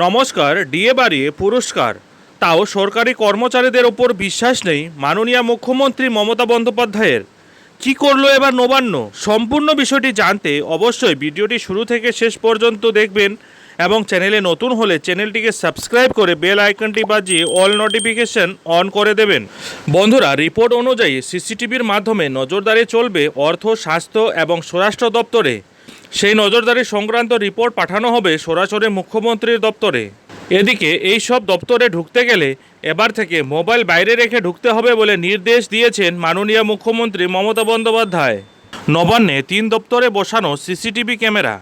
নমস্কার, ডিএ বাড়িয়ে পুরস্কার। তাও সরকারি কর্মচারীদের ওপর বিশ্বাস নেই মাননীয় মুখ্যমন্ত্রী মমতা বন্দ্যোপাধ্যায়ের। কি করল এবার নবান্ন? সম্পূর্ণ বিষয়টি জানতে অবশ্যই ভিডিওটি শুরু থেকে শেষ পর্যন্ত দেখবেন এবং চ্যানেলে নতুন হলে চ্যানেলটিকে সাবস্ক্রাইব করে বেল আইকনটি বাজিয়ে অল নোটিফিকেশন অন করে দেবেন। বন্ধুরা, রিপোর্ট অনুযায়ী সিসিটিভির মাধ্যমে নজরদারি চলবে অর্থ, স্বাস্থ্য এবং স্বরাষ্ট্র দপ্তরে। সেই নজরদারি সংক্রান্ত রিপোর্ট পাঠানো হবে সরাসরি মুখ্যমন্ত্রীর দপ্তরে। এদিকে এই সব দপ্তরে ঢুকতে গেলে এবার থেকে মোবাইল বাইরে রেখে ঢুকতে হবে বলে নির্দেশ দিয়েছেন মাননীয় মুখ্যমন্ত্রী মমতা বন্দ্যোপাধ্যায়। নবান্নে তিন দপ্তরে বসানো সিসিটিভি ক্যামেরা।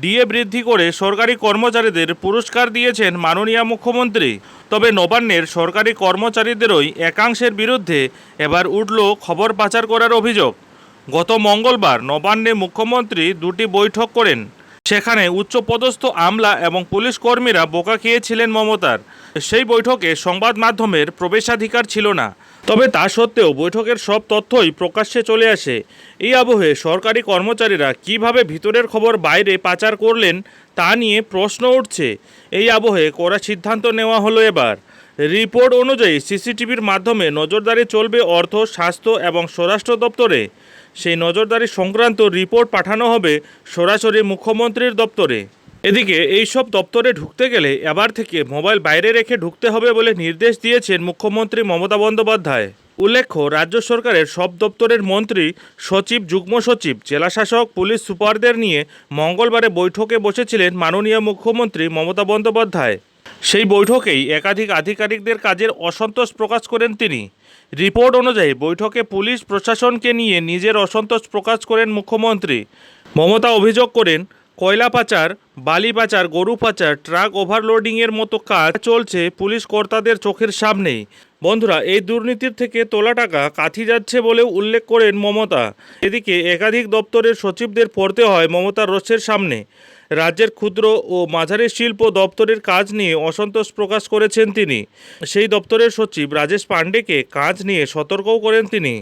ডিএ বৃদ্ধি করে সরকারি কর্মচারীদের পুরস্কার দিয়েছেন মাননীয় মুখ্যমন্ত্রী। তবে নবান্নের সরকারি কর্মচারীদেরই একাংশের বিরুদ্ধে এবার উঠল খবর পাচার করার অভিযোগ। গত মঙ্গলবার নবান্নে মুখ্যমন্ত্রী দুটি বৈঠক করেন। সেখানে উচ্চপদস্থ আমলা এবং পুলিশ কর্মীরা বোকা খেয়েছিলেন মমতার। সেই বৈঠকে সংবাদ মাধ্যমের প্রবেশাধিকার ছিল না। তবে তা সত্ত্বেও বৈঠকের সব তথ্যই প্রকাশ্যে চলে আসে। এই আবহে সরকারি কর্মচারীরা কীভাবে ভিতরের খবর বাইরে পাচার করলেন তা নিয়ে প্রশ্ন উঠছে। এই আবহে কড়া সিদ্ধান্ত নেওয়া হলো এবার। রিপোর্ট অনুযায়ী সিসিটিভির মাধ্যমে নজরদারি চলবে অর্থ, স্বাস্থ্য এবং স্বরাষ্ট্র দপ্তরে। সেই নজরদারি সংক্রান্ত রিপোর্ট পাঠানো হবে সরাসরি মুখ্যমন্ত্রীর দপ্তরে। এদিকে এই সব দপ্তরে ঢুকতে গেলে এবার থেকে মোবাইল বাইরে রেখে ঢুকতে হবে বলে নির্দেশ দিয়েছেন মুখ্যমন্ত্রী মমতা বন্দ্যোপাধ্যায়। উল্লেখ্য, রাজ্য সরকারের সব দপ্তরের মন্ত্রী, সচিব, যুগ্ম সচিব জেলাশাসক পুলিশ সুপারদের নিয়ে মঙ্গলবারে বৈঠকে বসেছিলেন মাননীয় মুখ্যমন্ত্রী মমতা বন্দ্যোপাধ্যায়। সেই বৈঠকেই একাধিক আধিকারিকদের কাজের অসন্তোষ প্রকাশ করেন তিনি। রিপোর্ট অনুযায়ী বৈঠকে পুলিশ, প্রশাসনকে নিয়ে নিজের অসন্তোষ প্রকাশ করেন মুখ্যমন্ত্রী। মমতা অভিযোগ করেন, কয়লা পাচার, বালি পাচার, গরু পাচার, ট্রাক ওভারলোডিংয়ের মতো কাজ চলছে পুলিশ কর্তাদের চোখের সামনেই। বন্ধুরা, এই দুর্নীতির থেকে তোলা টাকা কাথি যাচ্ছে বলেও উল্লেখ করেন মমতা। এদিকে একাধিক দপ্তরের সচিবদের পড়তে হয় মমতার রোষের সামনে। রাজ্যের ক্ষুদ্র ও মাঝারি শিল্প দপ্তরের কাজ নিয়ে অসন্তোষ প্রকাশ করেছেন তিনি। সেই দপ্তরের সচিব রাজেশ পাণ্ডেকে কাজ নিয়ে সতর্কও করেন তিনি।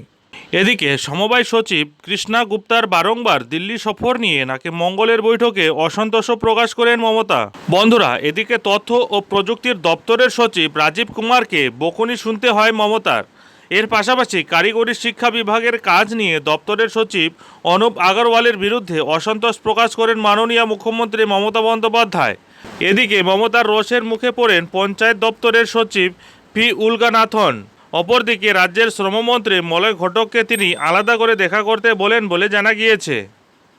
এদিকে সমবায় সচিব কৃষ্ণা গুপ্তার বারংবার দিল্লি সফর নিয়ে নাকি মঙ্গলের বৈঠকে অসন্তোষও প্রকাশ করেন মমতা। বন্ধুরা, এদিকে তথ্য ও প্রযুক্তির দপ্তরের সচিব রাজীব কুমারকে বকুনি শুনতে হয় মমতার। এর পাশাপাশি কারিগরি শিক্ষা বিভাগের কাজ নিয়ে দপ্তরের সচিব অনুপ আগরওয়ালের বিরুদ্ধে অসন্তোষ প্রকাশ করেন মাননীয় মুখ্যমন্ত্রী মমতা বন্দ্যোপাধ্যায়। এদিকে মমতার রোষের মুখে পড়েন পঞ্চায়েত দপ্তরের সচিব পি উলগানাথন। অপরদিকে রাজ্যের শ্রমমন্ত্রী মলয় ঘটককে তিনি আলাদা করে দেখা করতে বলেন বলে জানা গিয়েছে।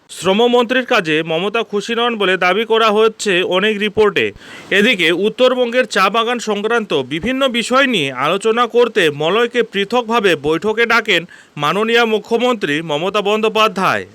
শ্রমমন্ত্রীর কাজে মমতা খুশি নন বলে দাবি করা হচ্ছে অনেক রিপোর্টে। এদিকে উত্তরবঙ্গের চা বাগান সংক্রান্ত বিভিন্ন বিষয় নিয়ে আলোচনা করতে মলয়কে পৃথকভাবে বৈঠকে ডাকেন মাননীয় মুখ্যমন্ত্রী মমতা বন্দ্যোপাধ্যায়।